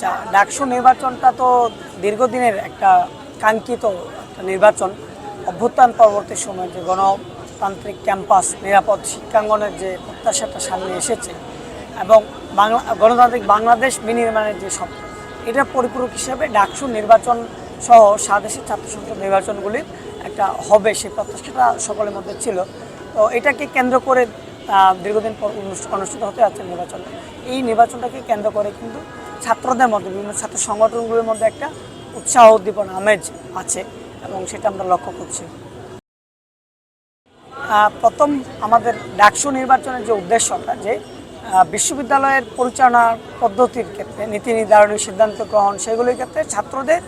আচ্ছা ডাকসু নির্বাচনটা তো দীর্ঘদিনের একটা কাঙ্ক্ষিত একটা নির্বাচন। অভ্যুত্থান পরবর্তী সময়ে যে গণতান্ত্রিক ক্যাম্পাস, নিরাপদ শিক্ষাঙ্গনের যে প্রত্যাশাটা সামনে এসেছে এবং বাংলা, গণতান্ত্রিক বাংলাদেশ বিনির্মাণের যে স্বপ্ন, এটা পরিপূরক হিসেবে ডাকসু নির্বাচন সহ স্বাদেশের ছাত্র সংসদ নির্বাচনগুলির একটা হবে সেই প্রত্যাশাটা সকলের মধ্যে ছিল। তো এটাকে কেন্দ্র করে দীর্ঘদিন পর অনুষ্ঠ- অনুষ্ঠিত হতে যাচ্ছে নির্বাচন। এই নির্বাচনটাকে কেন্দ্র করে কিন্তু ছাত্রদের মধ্যে, বিভিন্ন ছাত্র সংগঠনগুলোর মধ্যে একটা উৎসাহ উদ্দীপনা, আমেজ আছে এবং সেটা আমরা লক্ষ্য করছি। প্রথম আমাদের ডাকসু নির্বাচনের যে উদ্দেশ্যটা যে বিশ্ববিদ্যালয়ের পরিচালনার পদ্ধতির ক্ষেত্রে, নীতি নির্ধারণী সিদ্ধান্ত গ্রহণ, সেগুলির ক্ষেত্রে ছাত্রদের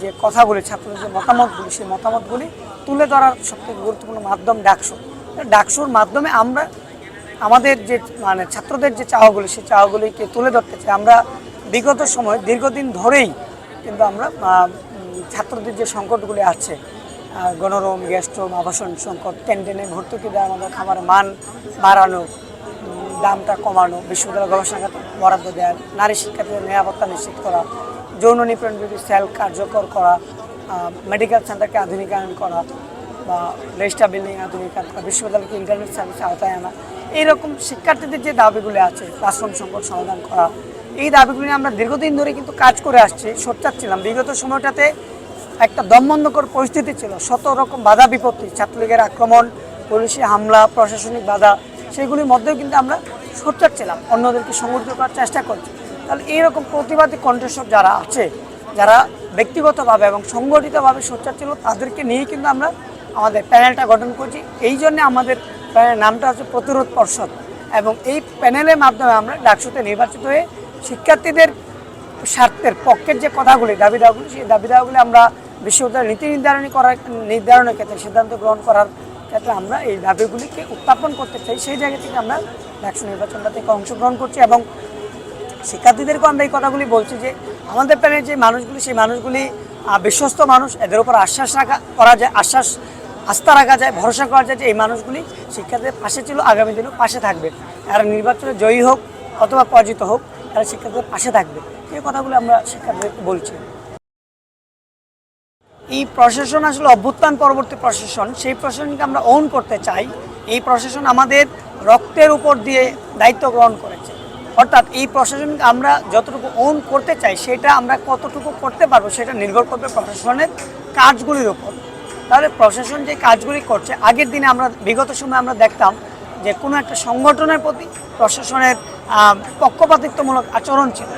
যে কথাগুলি, ছাত্রদের যে মতামতগুলি, সেই মতামতগুলি তুলে ধরার সবথেকে গুরুত্বপূর্ণ মাধ্যম ডাকসু। ডাকসুর মাধ্যমে আমরা আমাদের যে মানে ছাত্রদের যে চাওয়াগুলি, সেই চাওয়াগুলিকে তুলে ধরতে চাই। আমরা বিগত সময়, দীর্ঘদিন ধরেই কিন্তু আমরা ছাত্রদের যে সংকটগুলি আছে গণরুম গ্যাস্ট আবাসন সংকট টেনটেনে ভর্তুকি দেওয়া, আমাদের খাবারের মান বাড়ানো দামটা কমানো, বিশ্ববিদ্যালয় গবেষণা বরাদ্দ দেওয়া নারী শিক্ষার্থীদের নিরাপত্তা নিশ্চিত করা, যৌন নিপীড়ন বিরোধী সেল কার্যকর করা মেডিকেল সেন্টারকে আধুনিকায়ন করা বা রেজিস্টার বিল্ডিং আধুনিকায়ন করা, বিশ্ববিদ্যালয়কে ইন্টারনেট সার্ভিস আওতায় আনা এইরকম শিক্ষার্থীদের যে দাবিগুলি আছে ক্লাসরুম সংকট সমাধান করা, এই দাবিগুলি নিয়ে আমরা দীর্ঘদিন ধরে কিন্তু কাজ করে আসছি সোচ্চাচ্ছিলাম বিগত সময়টাতে একটা দমবন্ধকর পরিস্থিতি ছিল, শত রকম বাধা বিপত্তি, ছাত্রলীগের আক্রমণ, পুলিশি হামলা, প্রশাসনিক বাধা, সেগুলির মধ্যেও কিন্তু আমরা সোচ্চার ছিলাম, অন্যদেরকে সংগঠিত করার চেষ্টা করছি। তাহলে এইরকম প্রতিবাদী কণ্ঠস্বর যারা আছে, যারা ব্যক্তিগতভাবে এবং সংগঠিতভাবে সোচ্চার ছিল, তাদেরকে নিয়ে কিন্তু আমরা আমাদের প্যানেলটা গঠন করছি। এই জন্যে আমাদের প্যানেলের নামটা হচ্ছে প্রতিরোধ পর্ষদ এবং এই প্যানেলের মাধ্যমে আমরা ডাকসুতে নির্বাচিত হয়ে শিক্ষার্থীদের স্বার্থের পক্ষের যে কথাগুলি দাবি দাওয়াগুলি সেই দাবি দাওয়াগুলি আমরা বিশ্ববিদ্যালয়ের নীতি নির্ধারণী করার নির্ধারণের ক্ষেত্রে সিদ্ধান্ত গ্রহণ করার ক্ষেত্রে আমরা এই দাবিগুলিকে উত্থাপন করতে চাই। সেই জায়গা থেকে আমরা ডাকসু নির্বাচনটা থেকে অংশগ্রহণ করছি এবং শিক্ষার্থীদেরকেও আমরা এই কথাগুলি বলছি যে আমাদের প্যানেল যে মানুষগুলি, সেই মানুষগুলি বিশ্বস্ত মানুষ, এদের উপর আশ্বাস রাখা করা যায়, আশ্বাস আস্থা রাখা যায়, ভরসা করা যায় যে এই মানুষগুলি শিক্ষার্থীদের পাশে ছিল, আগামী দিনেও পাশে থাকবে। তারা নির্বাচনে জয়ী হোক অথবা পরাজিত হোক, তারা শিক্ষার্থীদের পাশে থাকবে। এই কথাগুলো আমরা শিক্ষার্থীদেরকে বলছি। এই প্রশাসন আসলে অভ্যুত্থান পরবর্তী প্রশাসন, সেই প্রশাসনকে আমরা ওন করতে চাই। এই প্রশাসন আমাদের রক্তের উপর দিয়ে দায়িত্ব গ্রহণ করেছে। অর্থাৎ এই প্রশাসনকে আমরা যতটুকু ওন করতে চাই, সেটা আমরা কতটুকু করতে পারব, সেটা নির্ভর করবে প্রশাসনের কাজগুলির উপর। তাহলে প্রশাসন যে কাজগুলি করছে, আগের দিনে আমরা, বিগত সময়ে আমরা দেখতাম যে কোনো একটা সংগঠনের প্রতি প্রশাসনের পক্ষপাতিত্বমূলক আচরণ ছিল।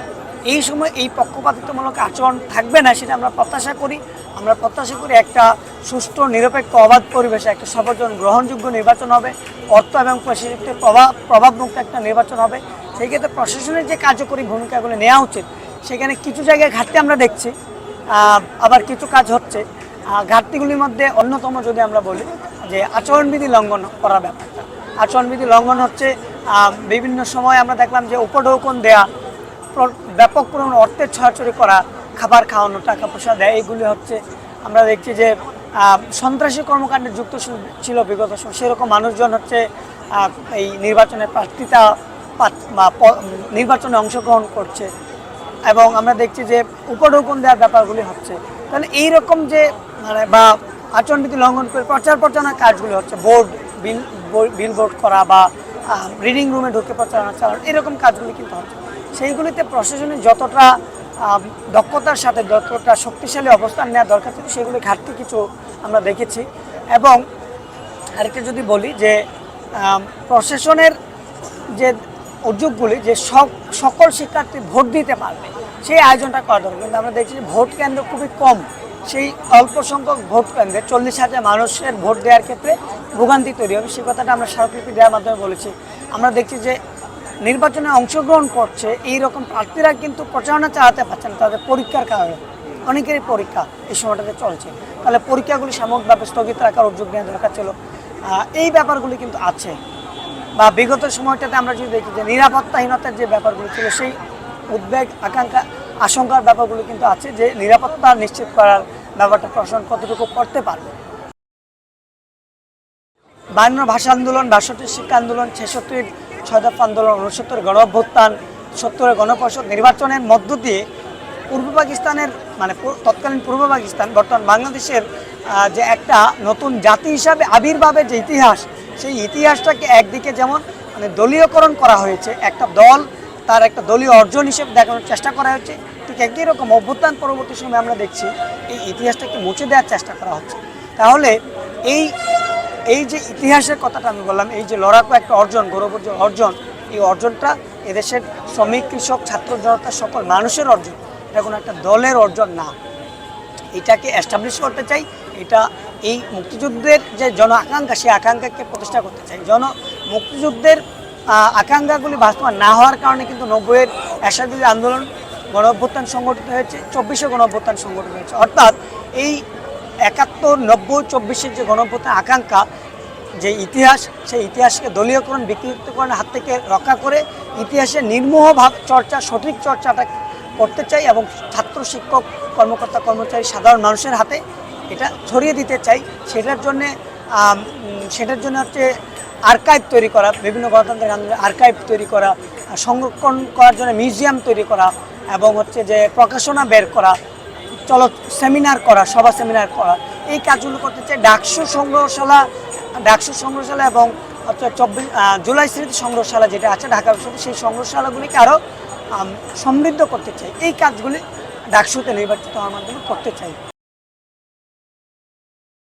এই সময় এই পক্ষপাতিত্বমূলক আচরণ থাকবে না সেটা আমরা প্রত্যাশা করি। আমরা প্রত্যাশা করি একটা সুষ্ঠু, নিরপেক্ষ, অবাধ পরিবেশে একটা সর্বজন গ্রহণযোগ্য নির্বাচন হবে। অর্থ এবং প্রশাসনের প্রভাব প্রভাবমুক্ত একটা নির্বাচন হবে। সেই ক্ষেত্রে প্রশাসনের যে কার্যকরী ভূমিকাগুলো নেওয়া উচিত, সেখানে কিছু জায়গায় ঘাটতি আমরা দেখছি। আবার কিছু কাজ হচ্ছে। ঘাটতিগুলির মধ্যে অন্যতম যদি আমরা বলি, যে আচরণবিধি লঙ্ঘন করার ব্যাপারটা। আচরণবিধি লঙ্ঘন হচ্ছে বিভিন্ন সময় আমরা দেখলাম যে উপঢৌকন দেয়া ব্যাপক পরিমাণ অর্থের ছড়াছড়ি করা, খাবার খাওয়ানো, টাকা পয়সা দেয়, এগুলি হচ্ছে, আমরা দেখছি যে সন্ত্রাসী কর্মকাণ্ডে যুক্ত ছিল- বিগত সময়। সেরকম মানুষজন হচ্ছে এই নির্বাচনে প্রার্থিতা বা নির্বাচনে অংশগ্রহণ করছে। এবং আমরা দেখছি যে উপঢৌকন দেওয়ার ব্যাপারগুলি হচ্ছে। তাহলে এই রকম যে বা আচরণবিধি লঙ্ঘন করে প্রচার প্রচারণার কাজগুলি হচ্ছে বোর্ড, বিল বিল বোর্ড করা বা রিডিং রুমে ঢুকে প্রচারণা চালানো, এরকম কাজগুলি কিন্তু হচ্ছে। সেইগুলিতে প্রশাসনের যতটা দক্ষতার সাথে যতটা শক্তিশালী অবস্থান নেওয়া দরকার ছিল সেগুলি ঘাটতি কিছু আমরা দেখেছি। এবং আরেকটা যদি বলি যে প্রশাসনের যে উদ্যোগগুলি, যে সকল শিক্ষার্থী ভোট দিতে পারবে, সেই আয়োজনটা করা দরকার। কিন্তু আমরা দেখছি ভোট কেন্দ্র খুবই কম। সেই অল্প সংখ্যক ভোট কেন্দ্রে চল্লিশ হাজার মানুষের ভোট দেওয়ার ক্ষেত্রে ভোগান্তি তৈরি হবে। সেই কথাটা আমরা স্মারকলিপি দেওয়ার মাধ্যমে বলেছি। আমরা দেখছি যে নির্বাচনে অংশগ্রহণ করছে, এই রকম প্রার্থীরা কিন্তু প্রচারণা চালাতে পারছে না, তাদের পরীক্ষার কারণে। অনেকেরই পরীক্ষা এই সময়টাতে চলছে। তাহলে পরীক্ষাগুলি সামগ্রিকভাবে স্থগিত রাখার উদ্যোগ নেওয়া দরকার ছিল। এই ব্যাপারগুলি কিন্তু আছে। বা বিগত সময়টাতে আমরা যদি দেখি যে নিরাপত্তাহীনতার যে ব্যাপারগুলো ছিল, সেই উদ্বেগ, আকাঙ্ক্ষা আশঙ্কার ব্যাপারগুলো কিন্তু আছে যে নিরাপত্তা নিশ্চিত করার ব্যাপারটা প্রশাসন কতটুকু করতে পারবে। বায়ান্ন ভাষা আন্দোলন বাষট্টির শিক্ষা আন্দোলন, ছেষট্টির ছয় দফা আন্দোলন উনসত্তর গণ অভ্যুত্থান সত্তরের গণপরিষদ নির্বাচনের মধ্য দিয়ে পূর্ব পাকিস্তানের মানে তৎকালীন পূর্ব পাকিস্তান, বর্তমান বাংলাদেশের যে একটা নতুন জাতি হিসাবে আবির্ভাবের যে ইতিহাস, সেই ইতিহাসটাকে একদিকে যেমন মানে দলীয়করণ করা হয়েছে, একটা দল তার একটা দলীয় অর্জন হিসেবে দেখানোর চেষ্টা করা হচ্ছে। ঠিক একই রকম অভ্যুত্থান পরবর্তী সময়ে আমরা দেখছি, এই ইতিহাসটাকে মুছে দেওয়ার চেষ্টা করা হচ্ছে। তাহলে এই এই যে ইতিহাসের কথাটা আমি বললাম, এই যে লড়াকু একটা অর্জন গৌরবর্জ অর্জন, এই অর্জনটা এদেশের শ্রমিক, কৃষক, ছাত্র জনতা, সকল মানুষের অর্জন। এটা কোনো একটা দলের অর্জন না। এটাকে এস্টাবলিশ করতে চাই, এটা এই মুক্তিযুদ্ধের যে জন আকাঙ্ক্ষা, সেই আকাঙ্ক্ষাকে প্রতিষ্ঠা করতে চাই। জন মুক্তিযুদ্ধের আকাঙ্ক্ষাগুলি বাস্তবায়ন না হওয়ার কারণে কিন্তু নব্বইয়ের এরশাদুল আন্দোলন গণ অভ্যুত্থান সংগঠিত হয়েছে, চব্বিশে গণ অভ্যুত্থান সংগঠিত হয়েছে। অর্থাৎ এই একাত্তর, নব্বই, চব্বিশের যে গণ অভ্যুত্থান আকাঙ্ক্ষা, যে ইতিহাস, সেই ইতিহাসকে দলীয়করণ, বিকৃতকরণের হাত থেকে রক্ষা করে ইতিহাসের নির্মোহ ভাব চর্চা, সঠিক চর্চাটা করতে চাই এবং ছাত্র শিক্ষক, কর্মকর্তা, কর্মচারী, সাধারণ মানুষের হাতে এটা ছড়িয়ে দিতে চাই। সেটার জন্যে সেটার জন্য হচ্ছে আর্কাইভ তৈরি করা, বিভিন্ন গণতান্ত্রিক আন্দোলনের আর্কাইভ তৈরি করা সংরক্ষণ করার জন্য মিউজিয়াম তৈরি করা এবং হচ্ছে যে প্রকাশনা বের করা, চলো সেমিনার করা, সভা সেমিনার করা। এই কাজগুলো করতে চাই ডাকসু সংগ্রহশালা ডাকসু সংগ্রহশালা এবং হচ্ছে চব্বিশ জুলাই স্মৃতি সংগ্রহশালা যেটা আছে ঢাকা বিশ্ববিদ্যালয়, সেই সংগ্রহশালাগুলিকে আরও সমৃদ্ধ করতে চাই। এই কাজগুলি ডাকসুতে নির্বাচিত হওয়ার মাধ্যমে করতে চাই।